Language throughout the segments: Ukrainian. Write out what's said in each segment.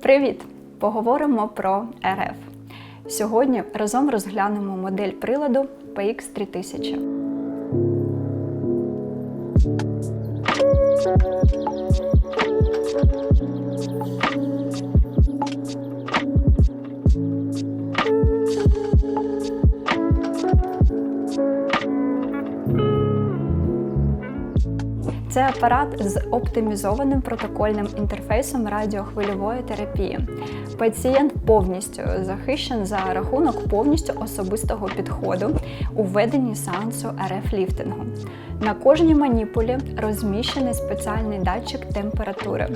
Привіт! Поговоримо про РФ. Сьогодні разом розглянемо модель приладу PX3000. Це апарат з оптимізованим протокольним інтерфейсом радіохвильової терапії. Пацієнт повністю захищен за рахунок повністю особистого підходу у веденні сеансу РФ-ліфтингу. На кожній маніпулі розміщений спеціальний датчик температури,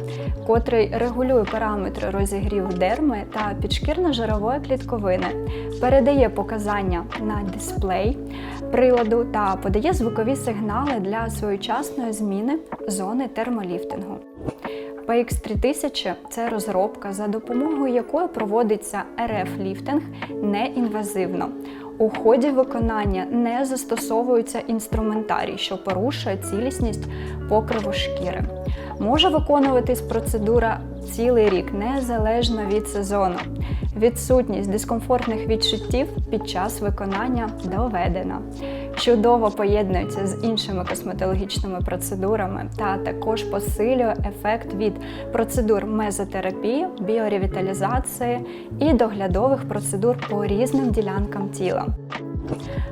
котрий регулює параметри розігріву дерми та підшкірно-жирової клітковини, передає показання на дисплей приладу та подає звукові сигнали для своєчасної зміни зони термоліфтингу. PX 3000 це розробка, за допомогою якої проводиться РФ-ліфтинг неінвазивно. У ході виконання не застосовується інструментарій, що порушує цілісність покриву шкіри. Може виконуватись процедура цілий рік незалежно від сезону. Відсутність дискомфортних відчуттів під час виконання доведена. Чудово поєднується з іншими косметологічними процедурами та також посилює ефект від процедур мезотерапії, біоревіталізації і доглядових процедур по різним ділянкам тіла.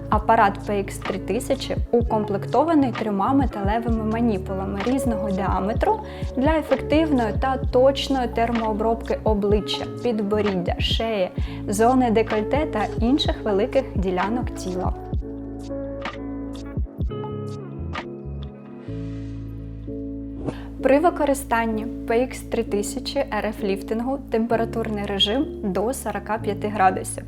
Апарат PX 3000 укомплектований трьома металевими маніпулами різного діаметру для ефективної та точної термообробки обличчя, підборіддя, шиї, зони декольте та інших великих ділянок тіла. При використанні PX 3000 RF ліфтингу температурний режим до 45 градусів.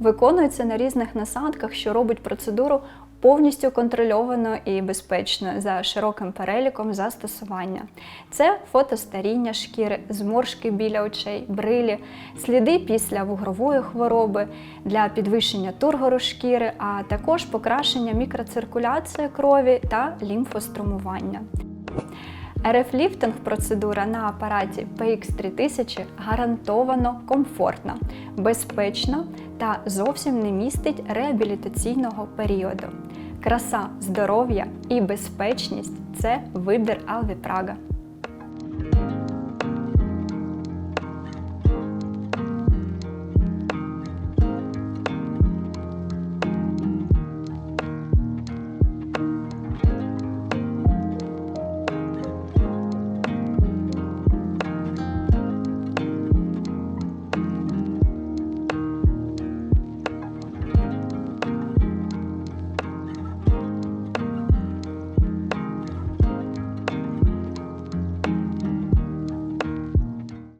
Виконується на різних насадках, що робить процедуру повністю контрольовано і безпечно за широким переліком застосування. Це фотостаріння шкіри, зморшки біля очей, брилі, сліди після вугрової хвороби для підвищення тургору шкіри, а також покращення мікроциркуляції крові та лімфострумування. РФ-ліфтинг процедура на апараті PX 3000 гарантовано комфортна, безпечна та зовсім не містить реабілітаційного періоду. Краса, здоров'я і безпечність це вибір Алві Прага.